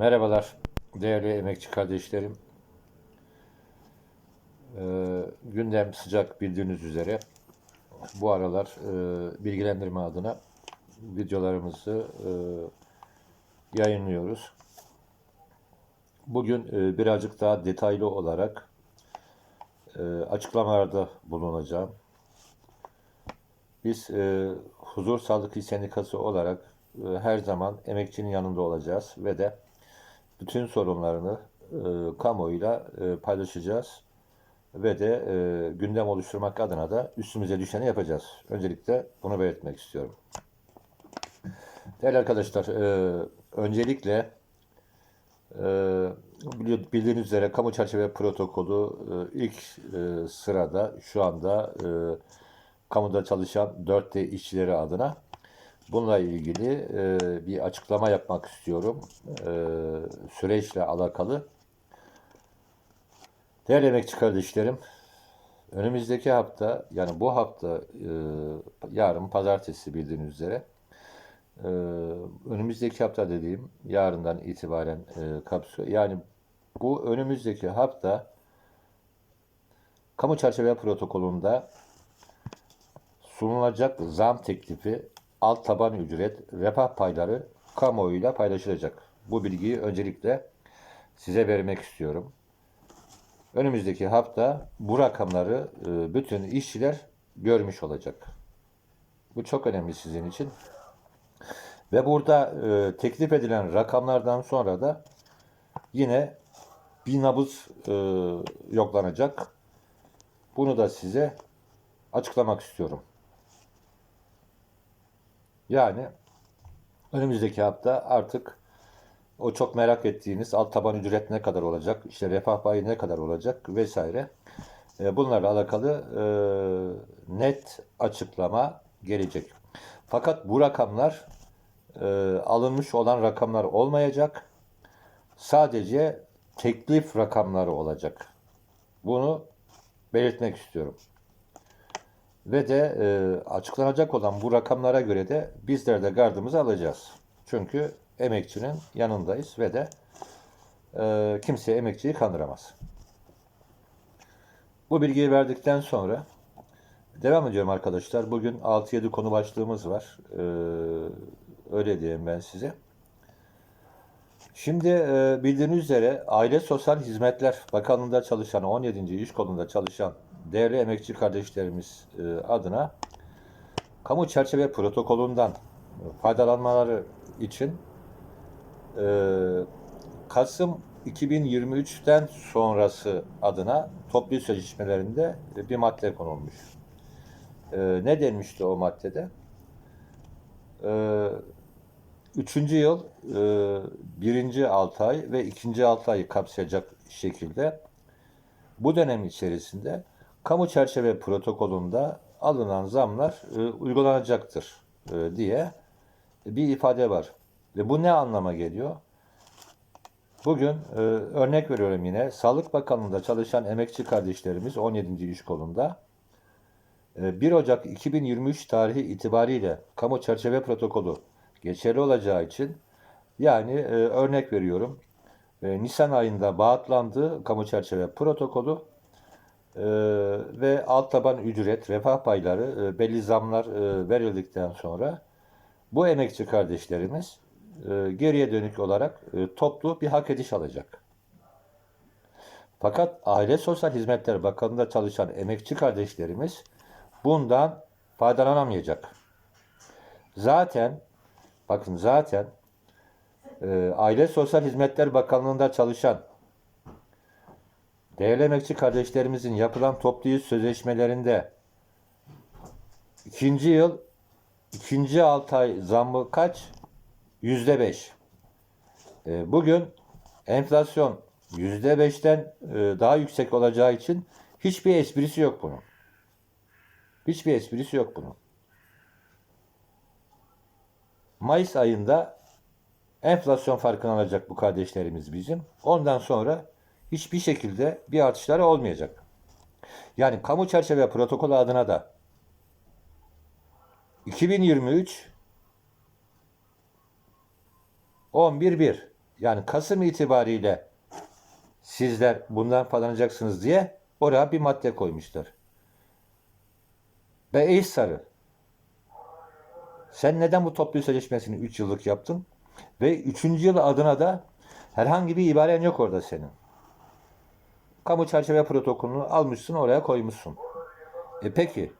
Merhabalar değerli emekçi kardeşlerim. Ee, gündem sıcak bildiğiniz üzere bu aralar e, bilgilendirme adına videolarımızı e, yayınlıyoruz. Bugün e, birazcık daha detaylı olarak e, açıklamalarda bulunacağım. Biz e, Huzur Sağlık İş Sendikası olarak e, her zaman emekçinin yanında olacağız ve de bütün sorunlarını e, kamuoyuyla e, paylaşacağız ve de e, gündem oluşturmak adına da üstümüze düşeni yapacağız. Öncelikle bunu belirtmek istiyorum. Değerli arkadaşlar, e, öncelikle e, bildiğiniz üzere kamu çerçeve protokolü e, ilk e, sırada şu anda e, kamuda çalışan 4D işçileri adına bununla ilgili e, bir açıklama yapmak istiyorum. E, süreçle alakalı. Değerli emekçi kardeşlerim, önümüzdeki hafta yani bu hafta e, yarın pazartesi bildiğiniz üzere e, önümüzdeki hafta dediğim yarından itibaren e, kapsıyor. Yani bu önümüzdeki hafta kamu çerçeve protokolünde sunulacak zam teklifi, alt taban ücret, refah payları kamuoyuyla paylaşılacak. Bu bilgiyi öncelikle size vermek istiyorum. Önümüzdeki hafta bu rakamları e, bütün işçiler görmüş olacak. Bu çok önemli sizin için. Ve burada e, teklif edilen rakamlardan sonra da yine bir nabız e, yoklanacak. Bunu da size açıklamak istiyorum. Yani önümüzdeki hafta artık o çok merak ettiğiniz alt taban ücret ne kadar olacak, işte refah payı ne kadar olacak vesaire. E, Bunlarla alakalı e, net açıklama gelecek. Fakat bu rakamlar e, alınmış olan rakamlar olmayacak. Sadece teklif rakamları olacak. Bunu belirtmek istiyorum. Ve de e, açıklanacak olan bu rakamlara göre de bizler de gardımızı alacağız. Çünkü emekçinin yanındayız ve de e, kimse emekçiyi kandıramaz. Bu bilgiyi verdikten sonra devam ediyorum arkadaşlar. Bugün 6-7 konu başlığımız var. E, öyle diyeyim ben size. Şimdi e, bildiğiniz üzere Aile Sosyal Hizmetler Bakanlığı'nda çalışan 17. iş kolunda çalışan değerli emekçi kardeşlerimiz e, adına kamu çerçeve protokolünden faydalanmaları için e, Kasım 2023'ten sonrası adına toplu sözleşmelerinde bir madde konulmuş. E, ne denmişti o maddede? Üçüncü yıl birinci altı ay ve ikinci altı ayı kapsayacak şekilde bu dönem içerisinde kamu çerçeve protokolünde alınan zamlar e, uygulanacaktır e, diye bir ifade var. Ve bu ne anlama geliyor? Bugün e, örnek veriyorum yine Sağlık Bakanlığı'nda çalışan emekçi kardeşlerimiz 17. iş kolunda e, 1 Ocak 2023 tarihi itibariyle kamu çerçeve protokolü geçerli olacağı için yani e, örnek veriyorum e, Nisan ayında bağıtlandı kamu çerçeve protokolü e, ve alt taban ücret, refah payları e, belli zamlar e, verildikten sonra bu emekçi kardeşlerimiz e, geriye dönük olarak e, toplu bir hak ediş alacak. Fakat Aile Sosyal Hizmetler Bakanlığı'nda çalışan emekçi kardeşlerimiz bundan faydalanamayacak. Zaten bakın zaten e, Aile Sosyal Hizmetler Bakanlığı'nda çalışan değerli emekçi kardeşlerimizin yapılan toplu iş sözleşmelerinde ikinci yıl ikinci altı ay zammı kaç? Yüzde beş. E, bugün enflasyon yüzde beşten e, daha yüksek olacağı için hiçbir esprisi yok bunun. Hiçbir esprisi yok bunun. Mayıs ayında enflasyon farkını alacak bu kardeşlerimiz bizim. Ondan sonra hiçbir şekilde bir artışları olmayacak. Yani kamu çerçeve protokolü adına da 2023 11.1 yani Kasım itibariyle sizler bundan faydalanacaksınız diye oraya bir madde koymuşlar. Ve ey sarı sen neden bu toplu sözleşmesini 3 yıllık yaptın? Ve 3. yıl adına da herhangi bir ibaren yok orada senin. Kamu çerçeve protokolünü almışsın oraya koymuşsun. E peki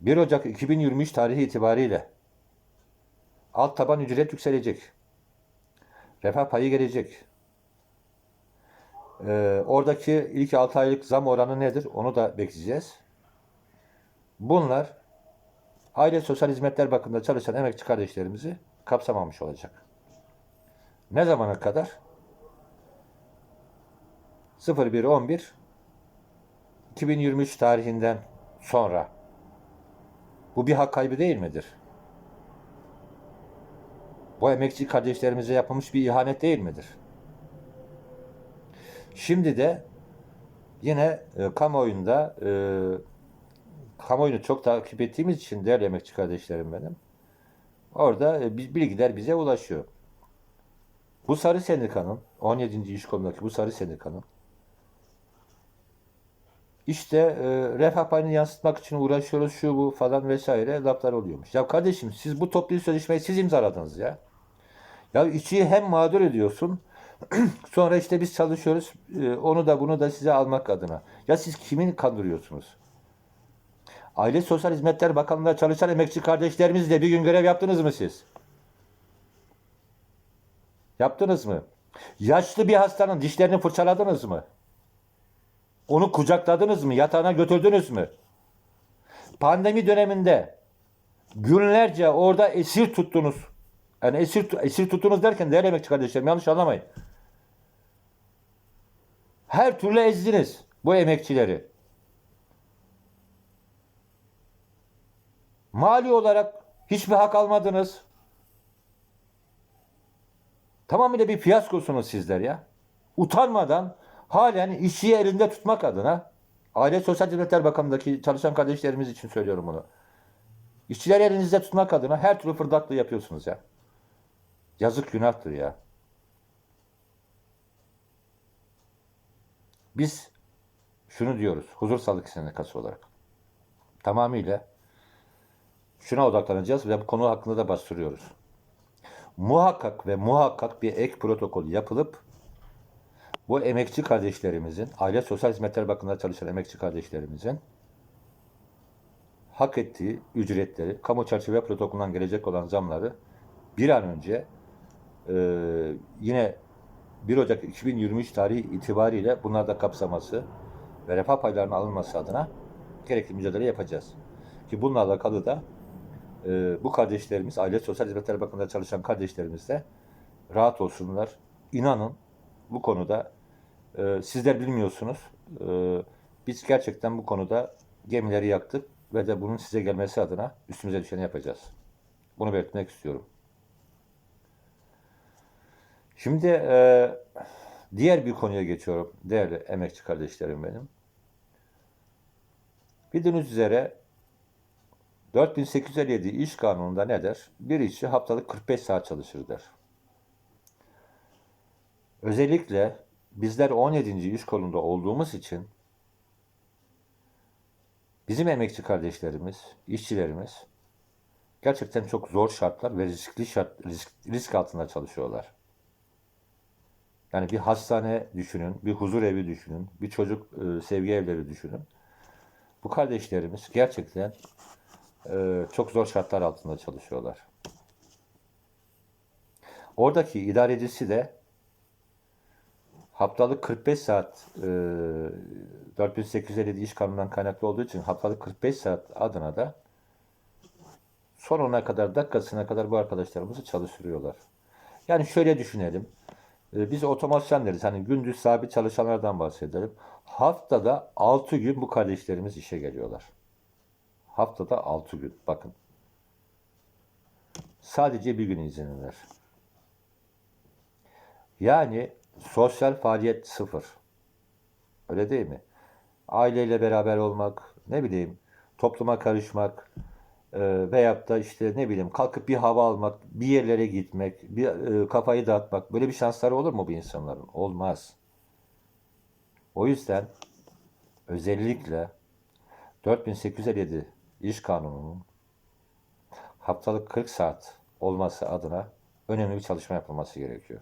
1 Ocak 2023 tarihi itibariyle alt taban ücret yükselecek. Refah payı gelecek. Ee, oradaki ilk 6 aylık zam oranı nedir? Onu da bekleyeceğiz. Bunlar aile sosyal hizmetler bakımında çalışan emekçi kardeşlerimizi kapsamamış olacak. Ne zamana kadar? 01.11 2023 tarihinden sonra. Bu bir hak kaybı değil midir? Bu emekçi kardeşlerimize yapılmış bir ihanet değil midir? Şimdi de yine e, kamuoyunda e, kamuoyunu çok takip ettiğimiz için değerli emekçi kardeşlerim benim. Orada e, bi- bilgiler bize ulaşıyor. Bu sarı sendikanın 17. iş kolundaki bu sarı sendikanın işte e, refah payını yansıtmak için uğraşıyoruz şu bu falan vesaire laflar oluyormuş. Ya kardeşim siz bu toplu sözleşmeyi siz imzaladınız ya. Ya işçiyi hem mağdur ediyorsun sonra işte biz çalışıyoruz e, onu da bunu da size almak adına. Ya siz kimin kandırıyorsunuz? Aile Sosyal Hizmetler Bakanlığı'nda çalışan emekçi kardeşlerimizle bir gün görev yaptınız mı siz? Yaptınız mı? Yaşlı bir hastanın dişlerini fırçaladınız mı? Onu kucakladınız mı? Yatağına götürdünüz mü? Pandemi döneminde günlerce orada esir tuttunuz. Yani esir, esir tuttunuz derken değerli emekçi kardeşlerim yanlış anlamayın. Her türlü ezdiniz bu emekçileri. Mali olarak hiçbir hak almadınız. Tamamıyla bir fiyaskosunuz sizler ya. Utanmadan halen işçiyi elinde tutmak adına Aile Sosyal Hizmetler Bakanlığı'ndaki çalışan kardeşlerimiz için söylüyorum bunu. İşçileri elinizde tutmak adına her türlü fırdatlığı yapıyorsunuz ya. Yazık günahtır ya. Biz şunu diyoruz huzur sağlık sendikası olarak. Tamamıyla şuna odaklanacağız ve bu konu hakkında da bastırıyoruz. Muhakkak ve muhakkak bir ek protokol yapılıp bu emekçi kardeşlerimizin, aile sosyal hizmetler bakımında çalışan emekçi kardeşlerimizin hak ettiği ücretleri, kamu çerçeve protokolünden gelecek olan zamları bir an önce e, yine 1 Ocak 2023 tarihi itibariyle bunlarda kapsaması ve refah paylarının alınması adına gerekli mücadele yapacağız. Ki bununla alakalı da e, bu kardeşlerimiz, aile sosyal hizmetler bakımında çalışan kardeşlerimiz de rahat olsunlar. İnanın bu konuda e, sizler bilmiyorsunuz. E, biz gerçekten bu konuda gemileri yaktık ve de bunun size gelmesi adına üstümüze düşeni yapacağız. Bunu belirtmek istiyorum. Şimdi e, diğer bir konuya geçiyorum değerli emekçi kardeşlerim benim. Bildiğiniz üzere 4857 iş kanununda ne der? Bir işçi haftalık 45 saat çalışır der. Özellikle bizler 17. iş kolunda olduğumuz için bizim emekçi kardeşlerimiz, işçilerimiz gerçekten çok zor şartlar ve riskli şart, risk, risk altında çalışıyorlar. Yani bir hastane düşünün, bir huzur evi düşünün, bir çocuk e, sevgi evleri düşünün. Bu kardeşlerimiz gerçekten e, çok zor şartlar altında çalışıyorlar. Oradaki idarecisi de haftalık 45 saat e, 4857 iş kanunundan kaynaklı olduğu için haftalık 45 saat adına da sonuna kadar dakikasına kadar bu arkadaşlarımızı çalıştırıyorlar. Yani şöyle düşünelim. E, Biz otomasyon deriz. Hani gündüz sabit çalışanlardan bahsedelim. Haftada 6 gün bu kardeşlerimiz işe geliyorlar. Haftada 6 gün. Bakın. Sadece bir gün izinliler. Yani sosyal faaliyet sıfır. Öyle değil mi? Aileyle beraber olmak, ne bileyim, topluma karışmak, e, veyahut da işte ne bileyim kalkıp bir hava almak, bir yerlere gitmek, bir e, kafayı dağıtmak böyle bir şansları olur mu bu insanların? Olmaz. O yüzden özellikle 4857 iş kanununun haftalık 40 saat olması adına önemli bir çalışma yapılması gerekiyor.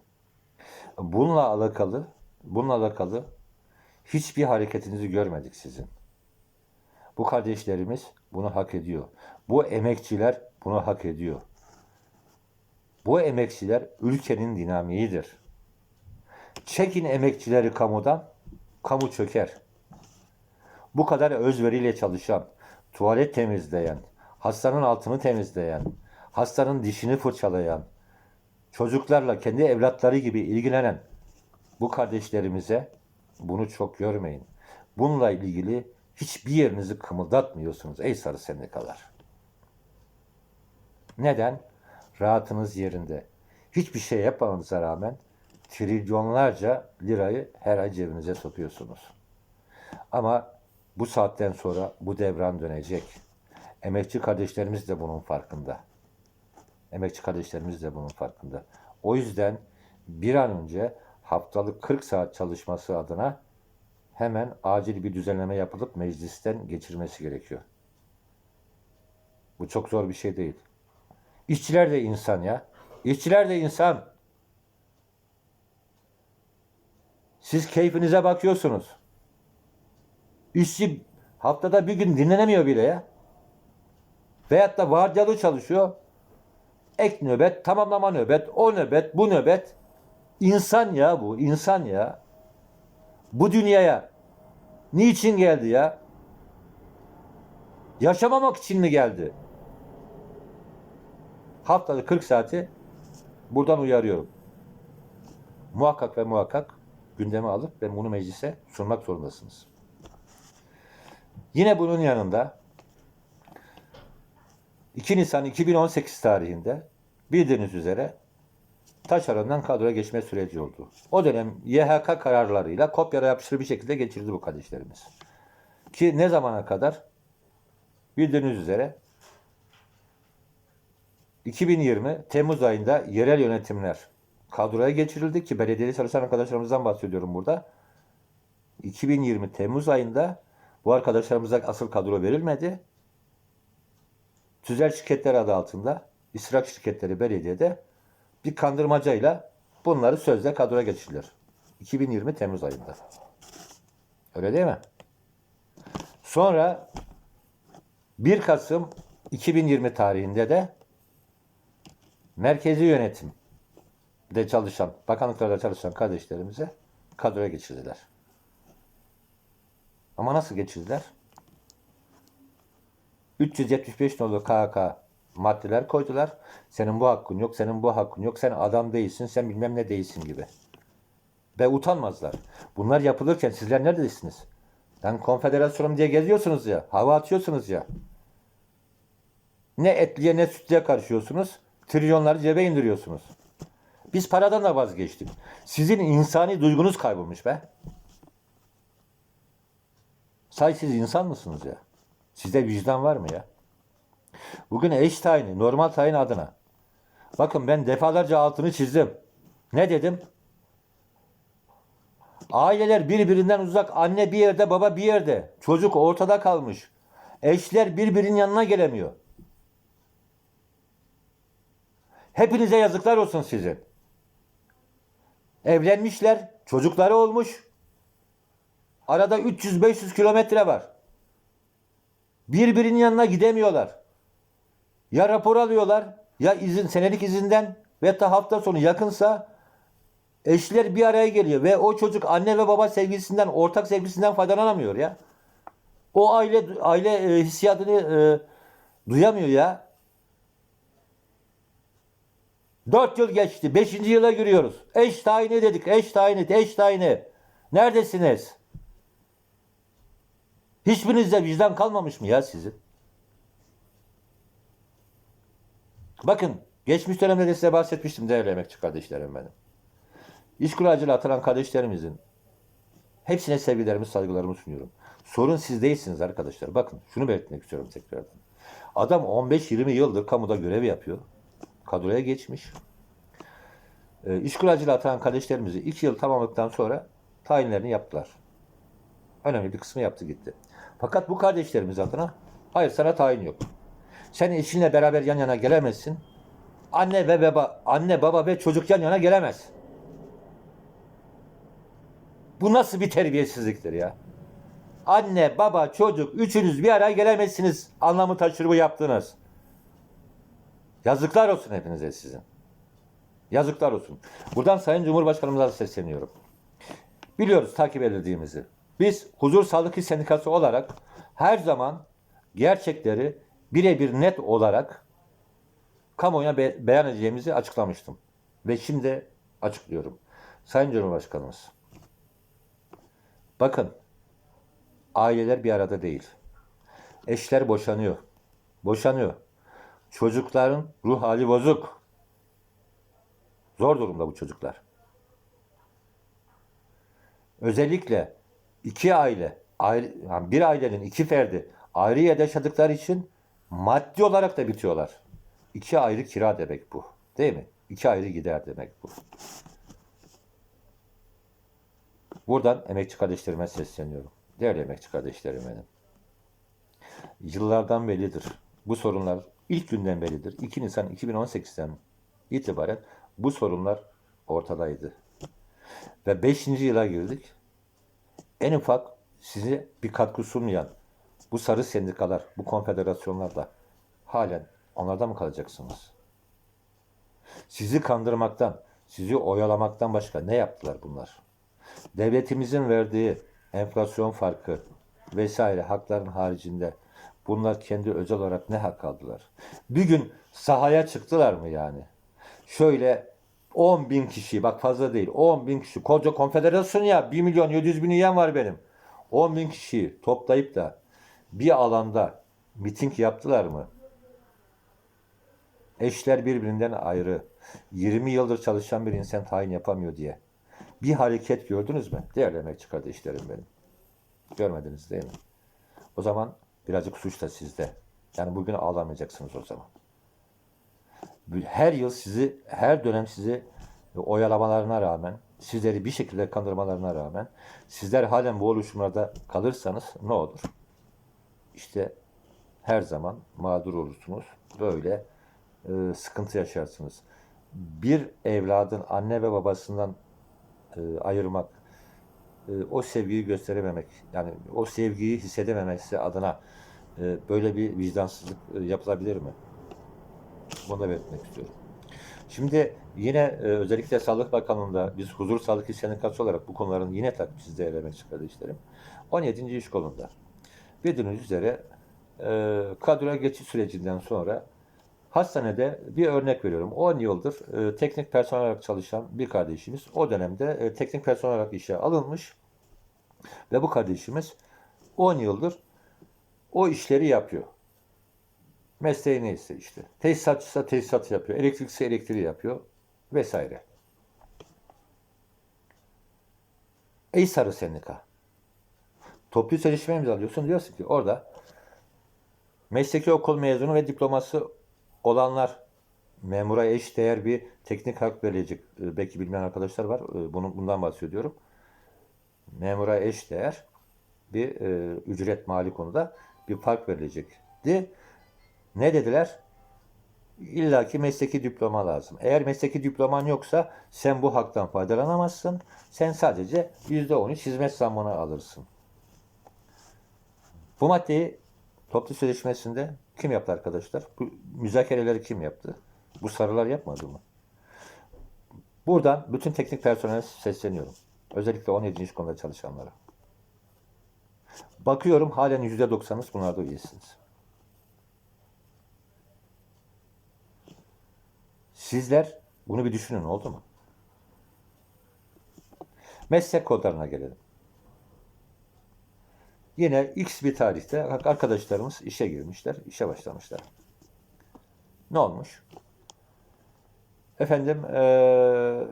Bununla alakalı, bununla alakalı hiçbir hareketinizi görmedik sizin. Bu kardeşlerimiz bunu hak ediyor. Bu emekçiler bunu hak ediyor. Bu emekçiler ülkenin dinamiğidir. Çekin emekçileri kamudan, kamu çöker. Bu kadar özveriyle çalışan, tuvalet temizleyen, hastanın altını temizleyen, hastanın dişini fırçalayan, çocuklarla kendi evlatları gibi ilgilenen bu kardeşlerimize bunu çok görmeyin. Bununla ilgili hiçbir yerinizi kımıldatmıyorsunuz ey sarı sendikalar. Neden? Rahatınız yerinde. Hiçbir şey yapmamanıza rağmen trilyonlarca lirayı her ay cebinize sokuyorsunuz. Ama bu saatten sonra bu devran dönecek. Emekçi kardeşlerimiz de bunun farkında. Emekçi kardeşlerimiz de bunun farkında. O yüzden bir an önce haftalık 40 saat çalışması adına hemen acil bir düzenleme yapılıp meclisten geçirmesi gerekiyor. Bu çok zor bir şey değil. İşçiler de insan ya. İşçiler de insan. Siz keyfinize bakıyorsunuz. İşçi haftada bir gün dinlenemiyor bile ya. Veyahut da vardiyalı çalışıyor. Ek nöbet, tamamlama nöbet, o nöbet, bu nöbet. İnsan ya bu, insan ya. Bu dünyaya niçin geldi ya? Yaşamamak için mi geldi? Haftada 40 saati buradan uyarıyorum. Muhakkak ve muhakkak gündeme alıp ve bunu meclise sunmak zorundasınız. Yine bunun yanında 2 Nisan 2018 tarihinde bildiğiniz üzere taşerondan kadroya geçme süreci oldu. O dönem YHK kararlarıyla kopyala yapıştır bir şekilde geçirdi bu kardeşlerimiz. Ki ne zamana kadar? Bildiğiniz üzere 2020 Temmuz ayında yerel yönetimler kadroya geçirildi ki belediyede çalışan arkadaşlarımızdan bahsediyorum burada. 2020 Temmuz ayında bu arkadaşlarımıza asıl kadro verilmedi. Tüzel şirketler adı altında İsrak şirketleri belediyede bir kandırmacayla bunları sözle kadroya geçirdiler. 2020 Temmuz ayında. Öyle değil mi? Sonra 1 Kasım 2020 tarihinde de merkezi yönetim de çalışan, bakanlıklarda çalışan kardeşlerimize kadroya geçirdiler. Ama nasıl geçirdiler? 375 nolu KHK maddeler koydular. Senin bu hakkın yok, senin bu hakkın yok, sen adam değilsin, sen bilmem ne değilsin gibi. Ve utanmazlar. Bunlar yapılırken sizler neredesiniz? Ben konfederasyonum diye geziyorsunuz ya, hava atıyorsunuz ya. Ne etliye ne sütlüye karışıyorsunuz, trilyonları cebe indiriyorsunuz. Biz paradan da vazgeçtik. Sizin insani duygunuz kaybolmuş be. Say siz insan mısınız ya? Sizde vicdan var mı ya? Bugün eş tayini, normal tayin adına. Bakın ben defalarca altını çizdim. Ne dedim? Aileler birbirinden uzak. Anne bir yerde, baba bir yerde. Çocuk ortada kalmış. Eşler birbirinin yanına gelemiyor. Hepinize yazıklar olsun sizin. Evlenmişler, çocukları olmuş. Arada 300-500 kilometre var. Birbirinin yanına gidemiyorlar. Ya rapor alıyorlar, ya izin senelik izinden ve da hafta sonu yakınsa eşler bir araya geliyor ve o çocuk anne ve baba sevgisinden, ortak sevgisinden faydalanamıyor ya. O aile aile e, hissiyatını e, duyamıyor ya. Dört yıl geçti. Beşinci yıla giriyoruz. Eş tayini dedik. Eş tayini, eş tayini. Neredesiniz? Hiçbirinizde vicdan kalmamış mı ya sizin? Bakın geçmiş dönemde de size bahsetmiştim değerli emekçi kardeşlerim benim. İş kuracılığı atılan kardeşlerimizin hepsine sevgilerimi, saygılarımı sunuyorum. Sorun siz değilsiniz arkadaşlar. Bakın şunu belirtmek istiyorum tekrardan. Adam 15-20 yıldır kamuda görev yapıyor. Kadroya geçmiş. E, iş kuracılığı atanan kardeşlerimizi 2 yıl tamamladıktan sonra tayinlerini yaptılar. Önemli bir kısmı yaptı gitti. Fakat bu kardeşlerimiz adına hayır sana tayin yok. Sen eşinle beraber yan yana gelemezsin. Anne ve baba, anne baba ve çocuk yan yana gelemez. Bu nasıl bir terbiyesizliktir ya? Anne, baba, çocuk üçünüz bir araya gelemezsiniz. Anlamı taşır bu yaptınız. Yazıklar olsun hepinize sizin. Yazıklar olsun. Buradan Sayın Cumhurbaşkanımıza sesleniyorum. Biliyoruz takip edildiğimizi. Biz Huzur Sağlık İş Sendikası olarak her zaman gerçekleri birebir net olarak kamuoyuna be- beyan edeceğimizi açıklamıştım. Ve şimdi açıklıyorum. Sayın Cumhurbaşkanımız. Bakın aileler bir arada değil. Eşler boşanıyor. Boşanıyor. Çocukların ruh hali bozuk. Zor durumda bu çocuklar. Özellikle iki aile, aile yani bir ailenin iki ferdi ayrı yerde yaşadıkları için maddi olarak da bitiyorlar. İki ayrı kira demek bu. Değil mi? İki ayrı gider demek bu. Buradan emekçi kardeşlerime sesleniyorum. Değerli emekçi kardeşlerim benim. Yıllardan beridir. Bu sorunlar ilk günden beridir. 2 Nisan 2018'den itibaren bu sorunlar ortadaydı. Ve 5. yıla girdik. En ufak size bir katkı sunmayan bu sarı sendikalar, bu konfederasyonlarla halen onlardan mı kalacaksınız? Sizi kandırmaktan, sizi oyalamaktan başka ne yaptılar bunlar? Devletimizin verdiği enflasyon farkı vesaire hakların haricinde bunlar kendi özel olarak ne hak aldılar? Bir gün sahaya çıktılar mı yani? Şöyle 10 bin kişi bak fazla değil 10 bin kişi koca konfederasyon ya 1 milyon 700 bin üyem var benim. 10 bin kişiyi toplayıp da bir alanda miting yaptılar mı? Eşler birbirinden ayrı. 20 yıldır çalışan bir insan tayin yapamıyor diye. Bir hareket gördünüz mü? Değerli emekçi kardeşlerim benim. Görmediniz değil mi? O zaman birazcık suç da sizde. Yani bugün ağlamayacaksınız o zaman. Her yıl sizi, her dönem sizi oyalamalarına rağmen, sizleri bir şekilde kandırmalarına rağmen, sizler halen bu oluşumlarda kalırsanız ne olur? İşte her zaman mağdur olursunuz. Böyle e, sıkıntı yaşarsınız. Bir evladın anne ve babasından e, ayırmak, e, o sevgiyi gösterememek, yani o sevgiyi hissedememesi adına e, böyle bir vicdansızlık e, yapılabilir mi? Da belirtmek istiyorum. Şimdi yine e, özellikle Sağlık Bakanlığı'nda biz Huzur Sağlık İş Sendikası olarak bu konuların yine takipçisi değerlemek kardeşlerim. 17. iş kolunda. Bildiğiniz üzere e, kadroya geçiş sürecinden sonra hastanede bir örnek veriyorum. 10 yıldır e, teknik personel olarak çalışan bir kardeşimiz o dönemde e, teknik personel olarak işe alınmış ve bu kardeşimiz 10 yıldır o işleri yapıyor. Mesleği neyse işte. Tesisatçıysa tesisat yapıyor. Elektrikse elektriği yapıyor. Vesaire. Ey sarı sendika. Toplu sözleşme imzalıyorsun. Diyorsun ki orada mesleki okul mezunu ve diploması olanlar memura eş değer bir teknik hak verilecek. Ee, Belki bilmeyen arkadaşlar var. Ee, Bunu, bundan bahsediyorum. Memura eş değer bir e, ücret mali konuda bir fark verilecekti. Ne dediler? İlla ki mesleki diploma lazım. Eğer mesleki diploman yoksa sen bu haktan faydalanamazsın. Sen sadece %13 hizmet zammını alırsın. Bu maddeyi toplu sözleşmesinde kim yaptı arkadaşlar? Bu müzakereleri kim yaptı? Bu sarılar yapmadı mı? Buradan bütün teknik personele sesleniyorum. Özellikle 17. iş konuda çalışanlara. Bakıyorum halen %90'ınız bunlarda üyesiniz. Sizler bunu bir düşünün oldu mu? Meslek kodlarına gelelim. Yine X bir tarihte arkadaşlarımız işe girmişler, işe başlamışlar. Ne olmuş? Efendim eee,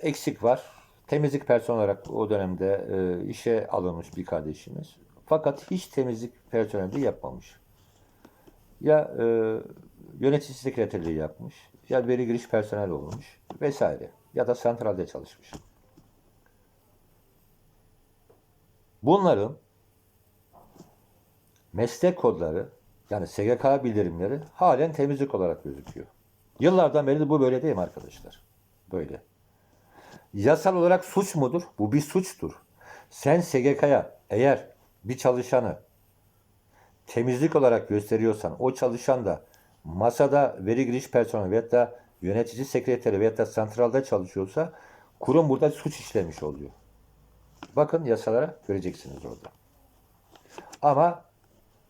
eksik var. Temizlik personeli olarak o dönemde eee, işe alınmış bir kardeşimiz. Fakat hiç temizlik personeli yapmamış. ya e, yönetici sekreterliği yapmış, ya veri giriş personel olmuş vesaire. Ya da santralde çalışmış. Bunların meslek kodları yani SGK bildirimleri halen temizlik olarak gözüküyor. Yıllardan beri de bu böyle değil mi arkadaşlar? Böyle. Yasal olarak suç mudur? Bu bir suçtur. Sen SGK'ya eğer bir çalışanı temizlik olarak gösteriyorsan o çalışan da masada veri giriş personeli veyahut da yönetici sekreteri veyahut da santralda çalışıyorsa kurum burada suç işlemiş oluyor. Bakın yasalara göreceksiniz orada. Ama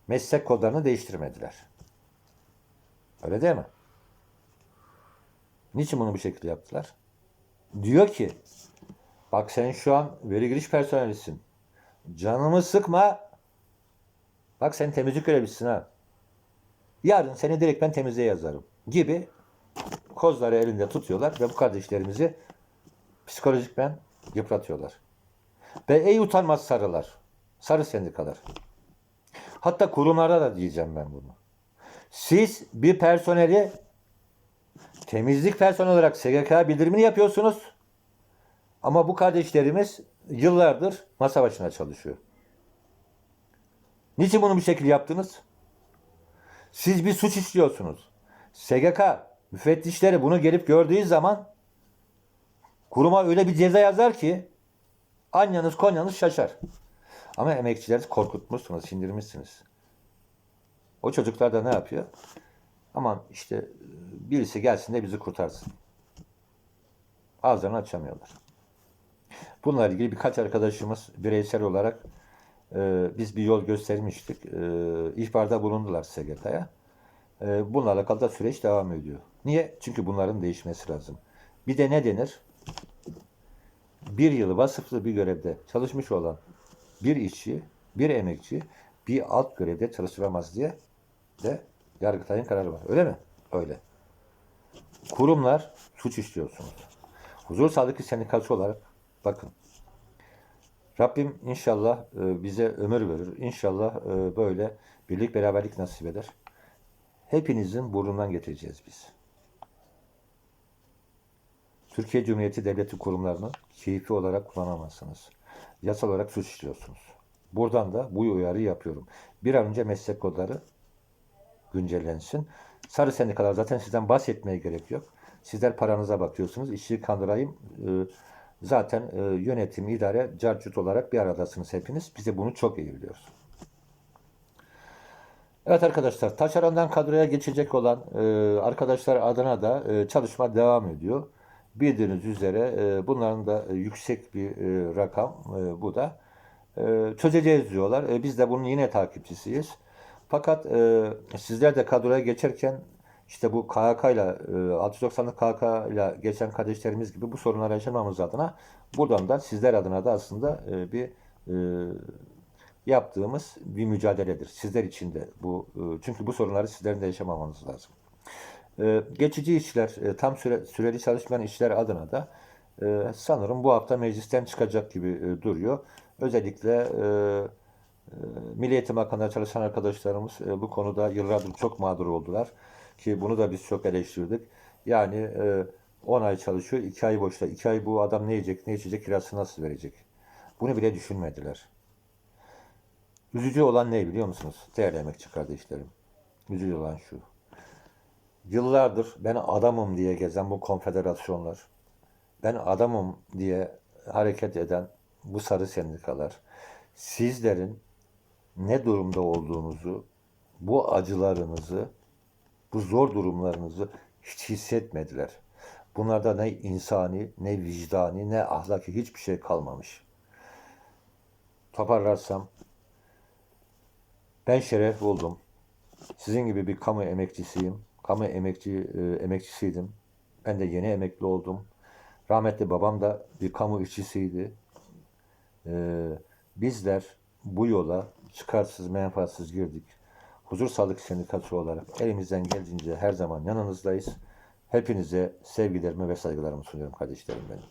meslek kodlarını değiştirmediler. Öyle değil mi? Niçin bunu bu şekilde yaptılar? Diyor ki bak sen şu an veri giriş personelisin. Canımı sıkma. Bak sen temizlik görevlisisin ha. Yarın seni direkt ben temizliğe yazarım. Gibi kozları elinde tutuyorlar ve bu kardeşlerimizi psikolojik ben yıpratıyorlar. Ve ey utanmaz sarılar. Sarı sendikalar. Hatta kurumlarda da diyeceğim ben bunu. Siz bir personeli temizlik personeli olarak SGK bildirimini yapıyorsunuz. Ama bu kardeşlerimiz yıllardır masa başına çalışıyor. Niçin bunu bu şekilde yaptınız? Siz bir suç işliyorsunuz. SGK müfettişleri bunu gelip gördüğü zaman kuruma öyle bir ceza yazar ki Anyanız konyanız şaşar. Ama emekçileri korkutmuşsunuz, sindirmişsiniz. O çocuklar da ne yapıyor? Aman işte birisi gelsin de bizi kurtarsın. Ağızlarını açamıyorlar. Bununla ilgili birkaç arkadaşımız bireysel olarak e, biz bir yol göstermiştik. E, ihbarda bulundular SGK'ya. E, bununla alakalı da süreç devam ediyor. Niye? Çünkü bunların değişmesi lazım. Bir de ne denir? bir yılı vasıflı bir görevde çalışmış olan bir işçi, bir emekçi bir alt görevde çalıştıramaz diye de Yargıtay'ın kararı var. Öyle mi? Öyle. Kurumlar suç işliyorsunuz. Huzur Sağlık Sendikası olarak bakın. Rabbim inşallah e, bize ömür verir. İnşallah e, böyle birlik beraberlik nasip eder. Hepinizin burnundan getireceğiz biz. Türkiye Cumhuriyeti Devleti kurumlarını keyfi olarak kullanamazsınız. Yasal olarak suç işliyorsunuz. Buradan da bu uyarıyı yapıyorum. Bir an önce meslek kodları güncellensin. Sarı sendikalar zaten sizden bahsetmeye gerek yok. Sizler paranıza bakıyorsunuz. İşçiyi kandırayım. Zaten e, yönetim, idare, carcut olarak bir aradasınız hepiniz. Bize bunu çok iyi biliyoruz. Evet arkadaşlar, taşerondan kadroya geçecek olan e, arkadaşlar adına da e, çalışma devam ediyor. Bildiğiniz üzere e, bunların da e, yüksek bir e, rakam e, bu da. E, çözeceğiz diyorlar. E, biz de bunun yine takipçisiyiz. Fakat e, sizler de kadroya geçerken işte bu KHK ile e, 690'lık KHK ile geçen kardeşlerimiz gibi bu sorunları yaşamamız adına buradan da sizler adına da aslında e, bir e, yaptığımız bir mücadeledir. Sizler için de bu e, çünkü bu sorunları sizlerin de yaşamamanız lazım. E, geçici işler, e, tam süre, süreli çalışmayan işler adına da e, sanırım bu hafta meclisten çıkacak gibi e, duruyor. Özellikle e, e, Milli Eğitim Bakanlığı'nda çalışan arkadaşlarımız e, bu konuda yıllardır çok mağdur oldular. Ki bunu da biz çok eleştirdik. Yani e, 10 ay çalışıyor, 2 ay boşta. 2 ay bu adam ne yiyecek, ne içecek, kirasını nasıl verecek? Bunu bile düşünmediler. Üzücü olan ne biliyor musunuz? Değerli emekçi kardeşlerim. Üzücü olan şu. Yıllardır ben adamım diye gezen bu konfederasyonlar, ben adamım diye hareket eden bu sarı sendikalar, sizlerin ne durumda olduğunuzu, bu acılarınızı, bu zor durumlarınızı hiç hissetmediler. Bunlarda ne insani, ne vicdani, ne ahlaki hiçbir şey kalmamış. Toparlarsam, ben şeref buldum. Sizin gibi bir kamu emekçisiyim. Kamu emekçi e, emekçisiydim. Ben de yeni emekli oldum. Rahmetli babam da bir kamu işçisiydi. E, bizler bu yola çıkarsız, menfaatsiz girdik. Huzur Sağlık Sendikası olarak elimizden geldiğince her zaman yanınızdayız. Hepinize sevgilerimi ve saygılarımı sunuyorum kardeşlerim benim.